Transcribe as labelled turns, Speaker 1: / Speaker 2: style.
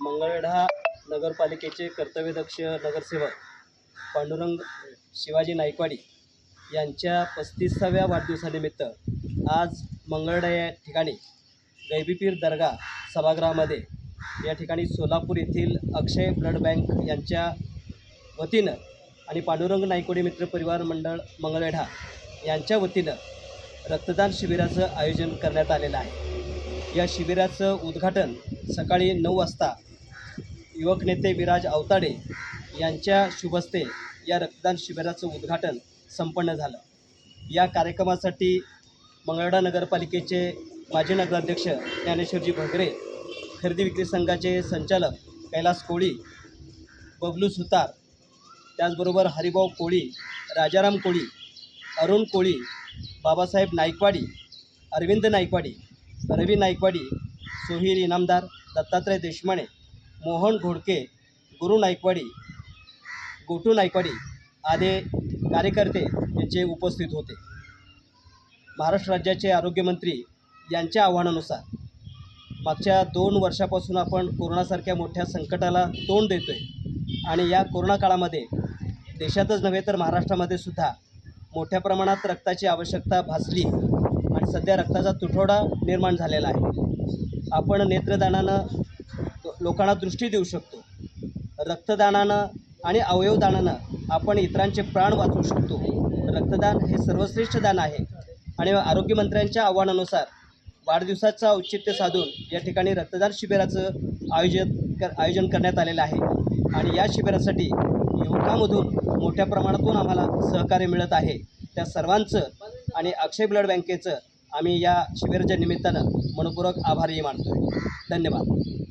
Speaker 1: मंगळढा नगरपालिकेचे कर्तव्यदक्ष नगरसेवक पांडुरंग शिवाजी नायकवाडी यांच्या पस्तीसाव्या वाढदिवसानिमित्त आज मंगळवेढा या ठिकाणी गैबीपीर दर्गा सभागृहामध्ये या ठिकाणी सोलापूर येथील अक्षय ब्लड बँक यांच्या वतीनं आणि पांडुरंग नायकोडी मित्र परिवार मंडळ मंगळवेढा यांच्या वतीनं रक्तदान शिबिराचं आयोजन करण्यात आलेलं आहे. या शिबिराचं उद्घाटन सकाळी नऊ वाजता युवक नेते विराज अवताडे यांच्या शुभस्ते या रक्तदान शिबिराचं उद्घाटन संपन्न झालं. या कार्यक्रमासाठी मंगळवेढा नगरपालिकेचे माजी नगराध्यक्ष ज्ञानेश्वरजी भगरे खरेदी विक्री संघाचे संचालक कैलास कोळी बबलू सुतार त्याचबरोबर हरिभाऊ कोळी राजाराम कोळी अरुण कोळी बाबासाहेब नाईकवाडी अरविंद नाईकवाडी रवी नाईकवाडी सोहिर इनामदार दत्तात्रय देशमाने मोहन घोडके गुरु नाईकवाडी गोटू नाईकवाडी आदी कार्यकर्ते यांचे उपस्थित होते. महाराष्ट्र राज्याचे आरोग्यमंत्री यांच्या आव्हानानुसार मागच्या दोन वर्षापासून आपण कोरोनासारख्या मोठ्या संकटाला तोंड देतो आहे आणि या कोरोना काळामध्ये देशातच नव्हे तर महाराष्ट्रामध्ये सुद्धा मोठ्या प्रमाणात रक्ताची आवश्यकता भासली. आणि सध्या रक्ताचा तुटवडा निर्माण झालेला आहे. आपण नेत्रदानानं लोकांना दृष्टी देऊ शकतो. रक्तदानानं आणि अवयवदानानं आपण इतरांचे प्राण वाचवू शकतो. रक्तदान हे सर्वश्रेष्ठ दान आहे आणि आरोग्यमंत्र्यांच्या आव्हानानुसार वाढदिवसाचं औचित्य साधून या ठिकाणी रक्तदान शिबिराचं आयोजन कर आयोजन करण्यात आलेलं आहे. आणि या शिबिरासाठी युवकामधून मोठ्या प्रमाणातून आम्हाला सहकार्य मिळत आहे. त्या सर्वांचं आणि अक्षय ब्लड बँकेचं आम्ही या शिबिराच्या निमित्तानं मनपूर्वक आभारही मानतो धन्यवाद.